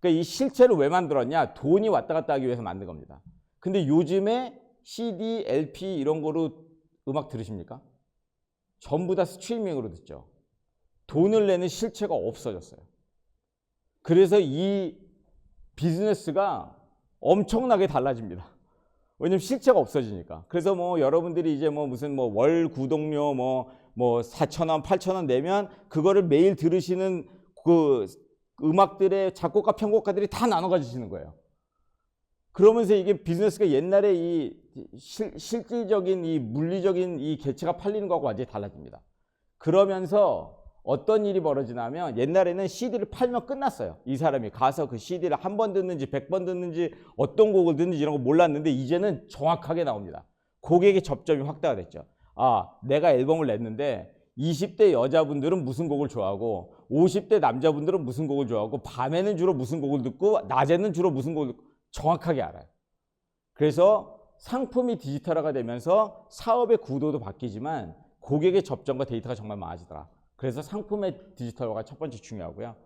그러니까 이 실체를 왜 만들었냐? 돈이 왔다 갔다 하기 위해서 만든 겁니다. 근데 요즘에 CD, LP 이런 거로 음악 들으십니까? 전부 다 스트리밍으로 듣죠. 돈을 내는 실체가 없어졌어요. 그래서 이 비즈니스가 엄청나게 달라집니다. 왜냐면 실체가 없어지니까. 그래서 뭐 여러분들이 이제 뭐 무슨 뭐 월 구독료 뭐, 뭐 4,000원, 8,000원 내면 그거를 매일 들으시는 그 음악들의 작곡가, 편곡가들이 다 나눠 가지시는 거예요. 그러면서 이게 비즈니스가 옛날에 이 실, 실질적인 이 물리적인 이 개체가 팔리는 거하고 완전히 달라집니다. 그러면서 어떤 일이 벌어지냐면 옛날에는 CD를 팔면 끝났어요. 이 사람이 가서 그 CD를 한 번 듣는지 백 번 듣는지 어떤 곡을 듣는지 이런 거 몰랐는데 이제는 정확하게 나옵니다. 고객의 접점이 확대가 됐죠. 아, 내가 앨범을 냈는데 20대 여자분들은 무슨 곡을 좋아하고 50대 남자분들은 무슨 곡을 좋아하고 밤에는 주로 무슨 곡을 듣고 낮에는 주로 무슨 곡을 듣고 정확하게 알아요. 그래서 상품이 디지털화가 되면서 사업의 구도도 바뀌지만 고객의 접점과 데이터가 정말 많아지더라. 그래서 상품의 디지털화가 첫 번째 중요하고요.